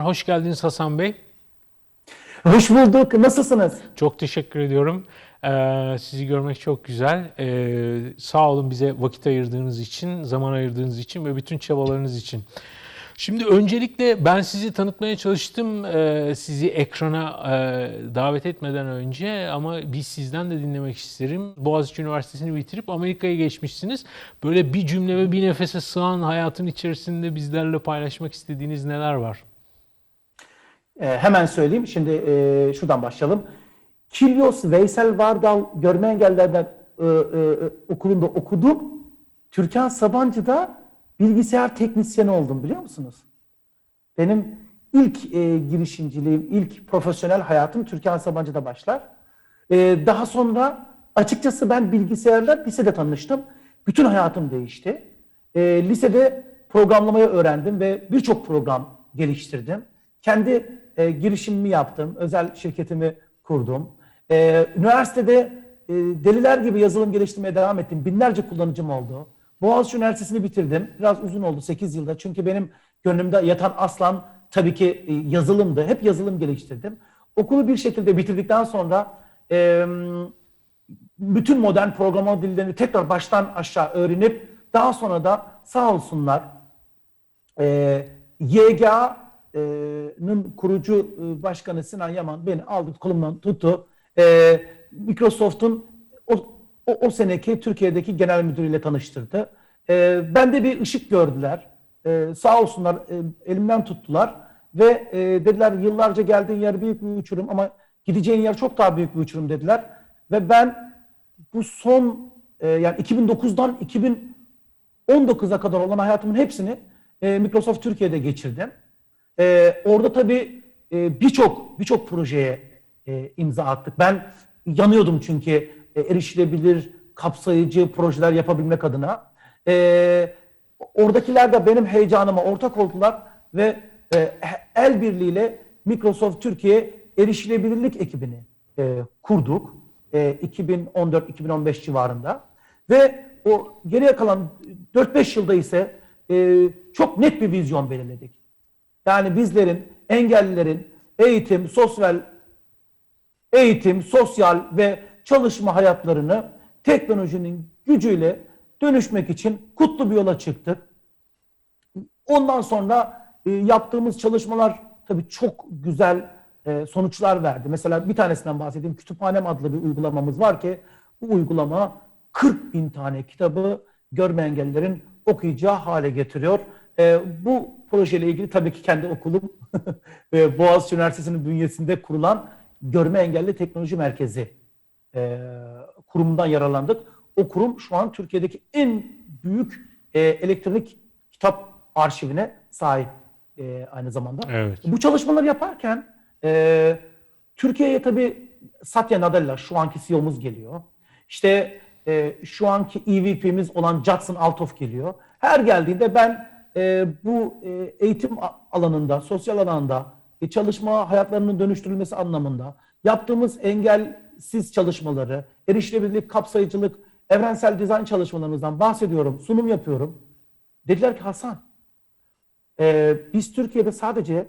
Hoş geldiniz Hasan Bey. Hoş bulduk. Nasılsınız? Çok teşekkür ediyorum. Ee, sizi görmek çok güzel. Ee, sağ olun bize vakit ayırdığınız için, zaman ayırdığınız için ve bütün çabalarınız için. Şimdi öncelikle ben sizi tanıtmaya çalıştım e, sizi ekrana e, davet etmeden önce ama biz sizden de dinlemek isterim. Boğaziçi Üniversitesi'ni bitirip Amerika'ya geçmişsiniz. Böyle bir cümle ve bir nefese sığan hayatın içerisinde bizlerle paylaşmak istediğiniz neler var? Ee, hemen söyleyeyim. Şimdi e, şuradan başlayalım. Kilyos Veysel Vardal Görme Engellilerden e, e, okulunda okudum. Türkan Sabancı'da bilgisayar teknisyeni oldum biliyor musunuz? Benim ilk e, girişimciliğim, ilk profesyonel hayatım Türkan Sabancı'da başlar. E, daha sonra açıkçası ben bilgisayarla lisede tanıştım. Bütün hayatım değişti. E, lisede programlamayı öğrendim ve birçok program geliştirdim. Kendi e, girişimimi yaptım, özel şirketimi kurdum. E, üniversitede e, deliler gibi yazılım geliştirmeye devam ettim. Binlerce kullanıcım oldu. Boğaziçi Üniversitesi'ni bitirdim. Biraz uzun oldu 8 yılda. Çünkü benim gönlümde yatan aslan tabii ki e, yazılımdı. Hep yazılım geliştirdim. Okulu bir şekilde bitirdikten sonra e, bütün modern programa dillerini tekrar baştan aşağı öğrenip daha sonra da sağ olsunlar e, YGA'nın kurucu başkanı Sinan Yaman beni aldı kolumdan tuttu. Microsoft'un o, o, o seneki Türkiye'deki genel müdürüyle tanıştırdı. E, bende bir ışık gördüler. Sağ olsunlar elimden tuttular ve dediler yıllarca geldiğin yer büyük bir uçurum ama gideceğin yer çok daha büyük bir uçurum dediler. Ve ben bu son yani 2009'dan 2019'a kadar olan hayatımın hepsini Microsoft Türkiye'de geçirdim. E, orada tabii e, birçok birçok projeye e, imza attık. Ben yanıyordum çünkü e, erişilebilir, kapsayıcı projeler yapabilmek adına. E, oradakiler de benim heyecanıma ortak oldular ve e, el birliğiyle Microsoft Türkiye erişilebilirlik ekibini e, kurduk. E, 2014-2015 civarında. Ve o geriye kalan 4-5 yılda ise e, çok net bir vizyon belirledik. Yani bizlerin, engellilerin eğitim, sosyal eğitim, sosyal ve çalışma hayatlarını teknolojinin gücüyle dönüşmek için kutlu bir yola çıktık. Ondan sonra e, yaptığımız çalışmalar tabii çok güzel e, sonuçlar verdi. Mesela bir tanesinden bahsedeyim. Kütüphanem adlı bir uygulamamız var ki bu uygulama 40 bin tane kitabı görme engellilerin okuyacağı hale getiriyor. E, bu projeyle ilgili tabii ki kendi okulum ve Boğaziçi Üniversitesi'nin bünyesinde kurulan Görme Engelli Teknoloji Merkezi e, kurumundan yararlandık. O kurum şu an Türkiye'deki en büyük e, elektronik kitap arşivine sahip e, aynı zamanda. Evet. Bu çalışmaları yaparken e, Türkiye'ye tabii Satya Nadella şu anki CEO'muz geliyor. İşte e, şu anki EVP'miz olan Judson Althoff geliyor. Her geldiğinde ben e, bu e, eğitim alanında, sosyal alanda e, çalışma hayatlarının dönüştürülmesi anlamında yaptığımız engelsiz çalışmaları, erişilebilirlik, kapsayıcılık, evrensel dizayn çalışmalarımızdan bahsediyorum, sunum yapıyorum. Dediler ki Hasan, e, biz Türkiye'de sadece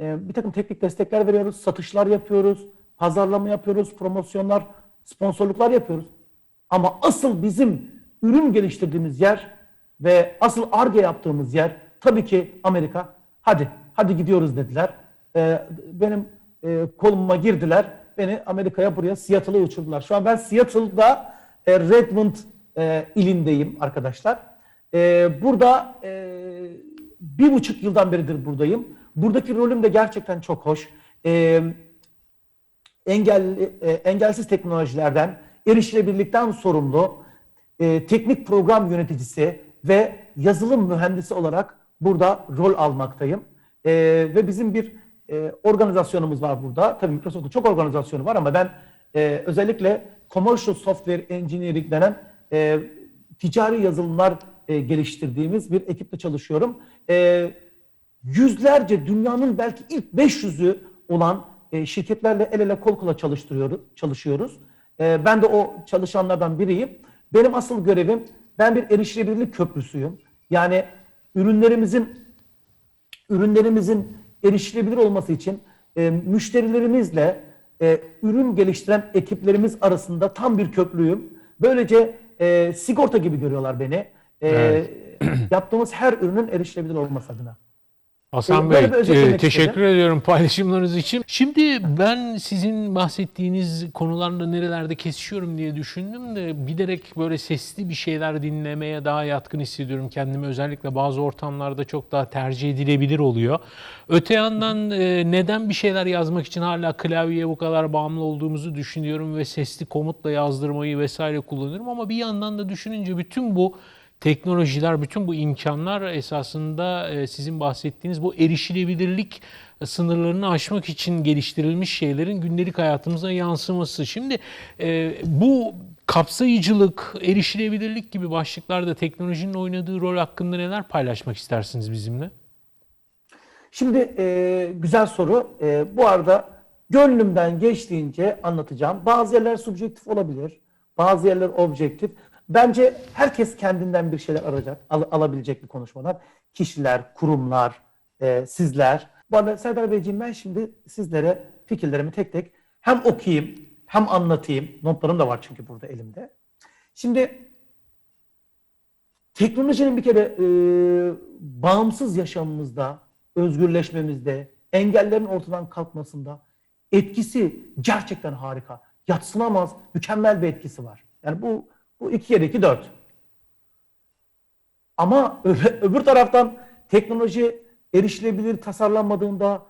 e, bir takım teknik destekler veriyoruz, satışlar yapıyoruz, pazarlama yapıyoruz, promosyonlar, sponsorluklar yapıyoruz. Ama asıl bizim ürün geliştirdiğimiz yer ve asıl ARGE yaptığımız yer tabii ki Amerika. Hadi, hadi gidiyoruz dediler. Ee, benim e, koluma girdiler. Beni Amerika'ya buraya Seattle'a uçurdular. Şu an ben Seattle'da e, Redmond e, ilindeyim arkadaşlar. E, burada e, bir buçuk yıldan beridir buradayım. Buradaki rolüm de gerçekten çok hoş. E, engelli, e, engelsiz teknolojilerden, erişilebilirlikten sorumlu e, teknik program yöneticisi ve yazılım mühendisi olarak burada rol almaktayım. E, ve bizim bir e, organizasyonumuz var burada. Tabii Microsoft'un çok organizasyonu var ama ben e, özellikle Commercial Software Engineering denen e, ticari yazılımlar e, geliştirdiğimiz bir ekiple çalışıyorum. E, yüzlerce dünyanın belki ilk 500'ü olan e, şirketlerle el ele kol kola çalıştırıyoruz, çalışıyoruz. E, ben de o çalışanlardan biriyim. Benim asıl görevim, ben bir erişilebilirlik köprüsüyüm. Yani ürünlerimizin ürünlerimizin erişilebilir olması için e, müşterilerimizle e, ürün geliştiren ekiplerimiz arasında tam bir köprüyüm. Böylece e, sigorta gibi görüyorlar beni. E, Evet. yaptığımız her ürünün erişilebilir olması adına. Hasan Bey, e, teşekkür istedim. ediyorum paylaşımlarınız için. Şimdi ben sizin bahsettiğiniz konularla nerelerde kesişiyorum diye düşündüm de giderek böyle sesli bir şeyler dinlemeye daha yatkın hissediyorum kendimi. Özellikle bazı ortamlarda çok daha tercih edilebilir oluyor. Öte yandan e, neden bir şeyler yazmak için hala klavyeye bu kadar bağımlı olduğumuzu düşünüyorum ve sesli komutla yazdırmayı vesaire kullanıyorum ama bir yandan da düşününce bütün bu teknolojiler, bütün bu imkanlar esasında e, sizin bahsettiğiniz bu erişilebilirlik sınırlarını aşmak için geliştirilmiş şeylerin gündelik hayatımıza yansıması. Şimdi e, bu kapsayıcılık, erişilebilirlik gibi başlıklarda teknolojinin oynadığı rol hakkında neler paylaşmak istersiniz bizimle? Şimdi e, güzel soru. Bu arada gönlümden geçtiğince anlatacağım. Bazı yerler subjektif olabilir. Bazı yerler objektif. Bence herkes kendinden bir şeyler arayacak, al- alabilecek bir konuşmalar. Kişiler, kurumlar, e, sizler. Bu arada Serdar Beyciğim ben şimdi sizlere fikirlerimi tek tek hem okuyayım hem anlatayım. Notlarım da var çünkü burada elimde. Şimdi teknolojinin bir kere e, bağımsız yaşamımızda, özgürleşmemizde, engellerin ortadan kalkmasında etkisi gerçekten harika. Yatsınamaz, mükemmel bir etkisi var. Yani bu bu iki kere iki dört. Ama öbür, taraftan teknoloji erişilebilir tasarlanmadığında,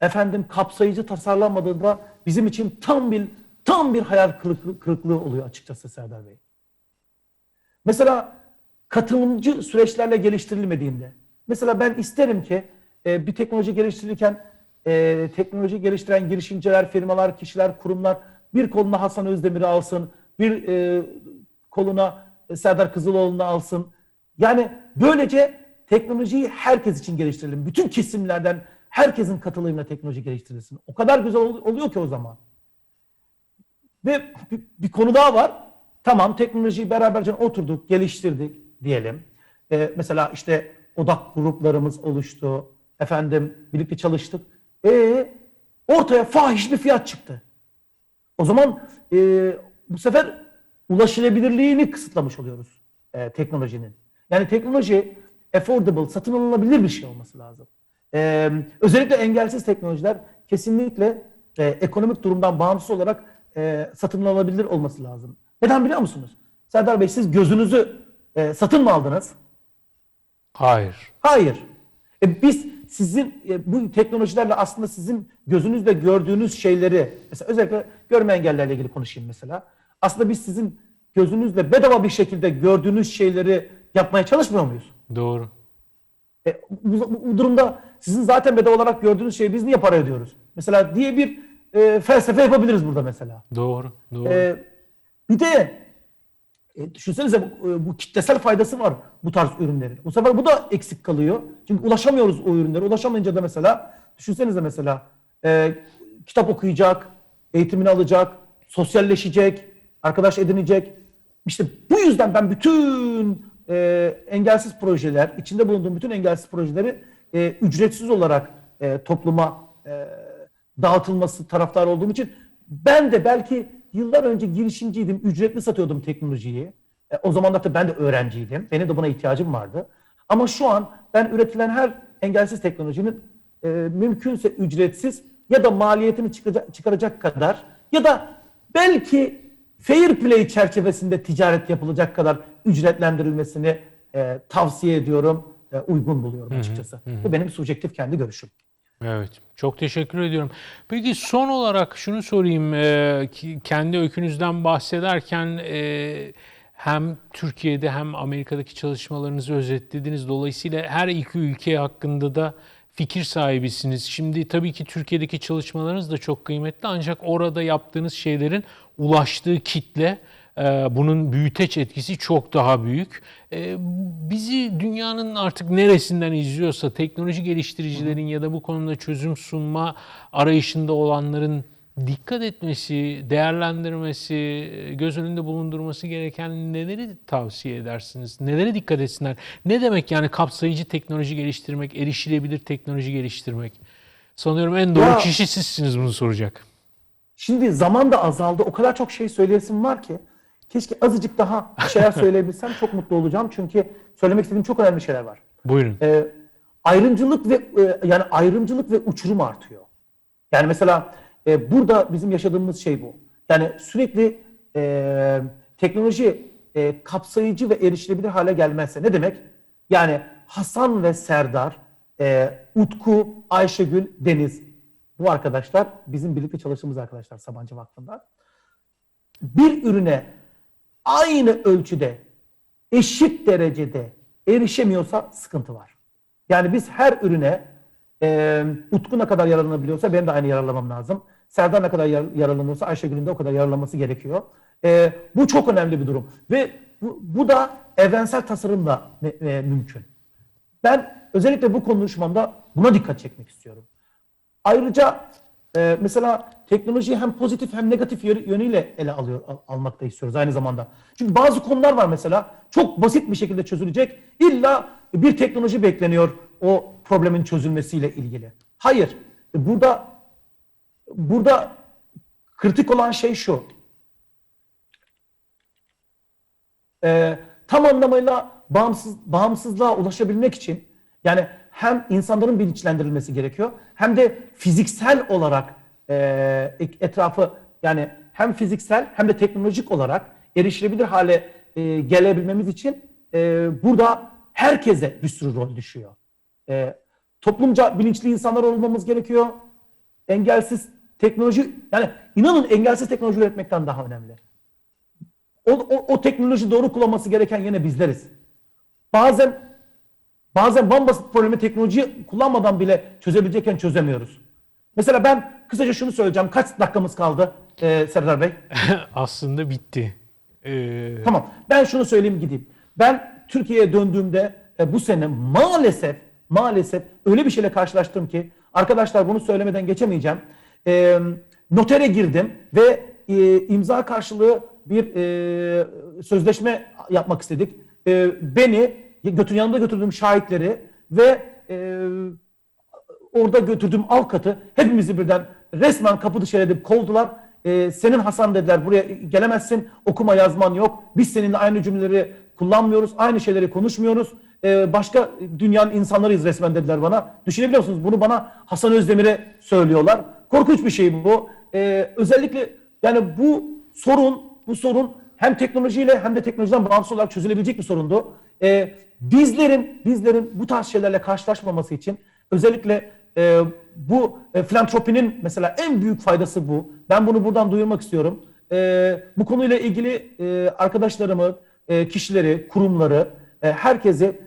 efendim kapsayıcı tasarlanmadığında bizim için tam bir tam bir hayal kırıklığı oluyor açıkçası Serdar Bey. Mesela katılımcı süreçlerle geliştirilmediğinde. Mesela ben isterim ki e, bir teknoloji geliştirirken e, teknoloji geliştiren girişimciler, firmalar, kişiler, kurumlar bir koluna Hasan Özdemir'i alsın, bir e, koluna Serdar Kızıloğlu'nu alsın. Yani böylece teknolojiyi herkes için geliştirelim. Bütün kesimlerden herkesin katılımıyla teknoloji geliştirilsin. O kadar güzel ol- oluyor ki o zaman. Ve bir, bir konu daha var. Tamam teknolojiyi beraberce oturduk, geliştirdik diyelim. Ee, mesela işte odak gruplarımız oluştu. Efendim birlikte çalıştık. E ortaya fahiş bir fiyat çıktı. O zaman e, bu sefer ulaşılabilirliğini kısıtlamış oluyoruz e, teknolojinin. Yani teknoloji affordable, satın alınabilir bir şey olması lazım. E, özellikle engelsiz teknolojiler kesinlikle e, ekonomik durumdan bağımsız olarak e, satın alınabilir olması lazım. Neden biliyor musunuz? Serdar Bey siz gözünüzü e, satın mı aldınız? Hayır. Hayır. E biz sizin e, bu teknolojilerle aslında sizin gözünüzle gördüğünüz şeyleri mesela özellikle görme engellerle ilgili konuşayım mesela. Aslında biz sizin gözünüzle bedava bir şekilde gördüğünüz şeyleri yapmaya çalışmıyor muyuz? Doğru. E, bu, bu- durumda sizin zaten bedava olarak gördüğünüz şeyi biz niye para ödüyoruz? Mesela diye bir e, felsefe yapabiliriz burada mesela. Doğru. Doğru. Ee, bir de e, düşünsenize bu, e, bu kitlesel faydası var bu tarz ürünlerin. Bu sefer bu da eksik kalıyor. Çünkü ulaşamıyoruz o ürünlere. Ulaşamayınca da mesela düşünsenize mesela e, kitap okuyacak, eğitimini alacak, sosyalleşecek, arkadaş edinecek. İşte bu yüzden ben bütün e, engelsiz projeler, içinde bulunduğum bütün engelsiz projeleri e, ücretsiz olarak e, topluma e, dağıtılması taraftar olduğum için ben de belki yıllar önce girişimciydim, ücretli satıyordum teknolojiyi. E, o zaman da ben de öğrenciydim. Benim de buna ihtiyacım vardı. Ama şu an ben üretilen her engelsiz teknolojinin e, mümkünse ücretsiz ya da maliyetini çıkacak, çıkaracak kadar ya da belki fair play çerçevesinde ticaret yapılacak kadar ücretlendirilmesini e, tavsiye ediyorum, e, uygun buluyorum açıkçası. Bu benim subjektif kendi görüşüm. Evet, çok teşekkür ediyorum. Peki son olarak şunu sorayım, e, ki kendi öykünüzden bahsederken e, hem Türkiye'de hem Amerika'daki çalışmalarınızı özetlediniz. Dolayısıyla her iki ülke hakkında da fikir sahibisiniz. Şimdi tabii ki Türkiye'deki çalışmalarınız da çok kıymetli ancak orada yaptığınız şeylerin ulaştığı kitle ee, Bunun büyüteç etkisi çok daha büyük. Ee, Bizi dünyanın artık neresinden izliyorsa teknoloji geliştiricilerin ya da bu konuda çözüm sunma arayışında olanların dikkat etmesi, değerlendirmesi, göz önünde bulundurması gereken neleri tavsiye edersiniz? Nelere dikkat etsinler? Ne demek yani kapsayıcı teknoloji geliştirmek, erişilebilir teknoloji geliştirmek? Sanıyorum en doğru Ya- kişi sizsiniz bunu soracak. Şimdi zaman da azaldı. O kadar çok şey söyleyesim var ki. Keşke azıcık daha bir şeyler söyleyebilsem çok mutlu olacağım. Çünkü söylemek istediğim çok önemli şeyler var. Buyurun. Ee, ayrımcılık ve e, yani ayrımcılık ve uçurum artıyor. Yani mesela e, burada bizim yaşadığımız şey bu. Yani sürekli e, teknoloji e, kapsayıcı ve erişilebilir hale gelmezse ne demek? Yani Hasan ve Serdar, e, Utku, Ayşegül, Deniz bu arkadaşlar bizim birlikte çalıştığımız arkadaşlar Sabancı Vakfı'nda. Bir ürüne aynı ölçüde eşit derecede erişemiyorsa sıkıntı var. Yani biz her ürüne e, Utku ne kadar yararlanabiliyorsa benim de aynı yararlamam lazım. Serdar ne kadar yar- yararlanıyorsa Ayşegül'ün de o kadar yararlanması gerekiyor. E, bu çok önemli bir durum. Ve bu, bu da evrensel tasarımla e, mümkün. Ben özellikle bu konuşmamda buna dikkat çekmek istiyorum. Ayrıca e, mesela teknolojiyi hem pozitif hem negatif yönü- yönüyle ele alıyor al- almak da istiyoruz aynı zamanda. Çünkü bazı konular var mesela çok basit bir şekilde çözülecek. İlla bir teknoloji bekleniyor o problemin çözülmesiyle ilgili. Hayır. E, Burada burada kritik olan şey şu. e, tam anlamıyla bağımsız bağımsızlığa ulaşabilmek için yani hem insanların bilinçlendirilmesi gerekiyor hem de fiziksel olarak e, etrafı yani hem fiziksel hem de teknolojik olarak erişilebilir hale e, gelebilmemiz için e, burada herkese bir sürü rol düşüyor. E, toplumca bilinçli insanlar olmamız gerekiyor. Engelsiz teknoloji yani inanın engelsiz teknoloji üretmekten daha önemli. O, o, o teknoloji doğru kullanması gereken yine bizleriz. Bazen bazen bambasit problemi teknolojiyi kullanmadan bile çözebilecekken çözemiyoruz. Mesela ben kısaca şunu söyleyeceğim. Kaç dakikamız kaldı ee, Serdar Bey? Aslında bitti. Ee, Tamam. Ben şunu söyleyeyim gideyim. Ben Türkiye'ye döndüğümde e, bu sene maalesef maalesef öyle bir şeyle karşılaştım ki arkadaşlar bunu söylemeden geçemeyeceğim. E, notere girdim ve e, imza karşılığı bir e, sözleşme yapmak istedik. E, beni götür yanımda götürdüğüm şahitleri ve e, orada götürdüğüm avukatı hepimizi birden resmen kapı dışarı edip kovdular. Ee, senin Hasan dediler buraya gelemezsin okuma yazman yok. Biz seninle aynı cümleleri kullanmıyoruz. Aynı şeyleri konuşmuyoruz. Ee, başka dünyanın insanlarıyız resmen dediler bana. Düşünebiliyor musunuz? Bunu bana Hasan Özdemir'e söylüyorlar. Korkunç bir şey bu. Ee, özellikle yani bu sorun bu sorun hem teknolojiyle hem de teknolojiden bağımsız olarak çözülebilecek bir sorundu. Ee, bizlerin bizlerin bu tarz şeylerle karşılaşmaması için özellikle e, bu e, filantropinin mesela en büyük faydası bu. Ben bunu buradan duyurmak istiyorum. E, bu konuyla ilgili e, arkadaşlarımı, e, kişileri, kurumları, e, herkesi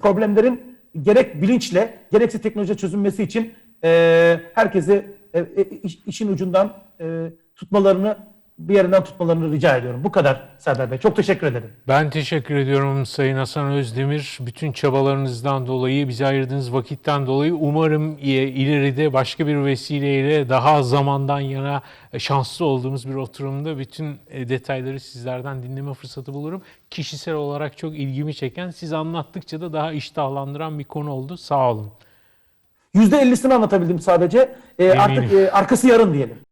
problemlerin gerek bilinçle gerekse teknoloji çözülmesi için e, herkesi e, e, iş- işin ucundan e, tutmalarını bir yerinden tutmalarını rica ediyorum. Bu kadar Serdar Bey. Çok teşekkür ederim. Ben teşekkür ediyorum Sayın Hasan Özdemir. Bütün çabalarınızdan dolayı, bize ayırdığınız vakitten dolayı umarım ileride başka bir vesileyle daha zamandan yana e, şanslı olduğumuz bir oturumda bütün e, detayları sizlerden dinleme fırsatı bulurum. Kişisel olarak çok ilgimi çeken, siz anlattıkça da daha iştahlandıran bir konu oldu. Sağ olun. %50'sini anlatabildim sadece. E, artık e, arkası yarın diyelim.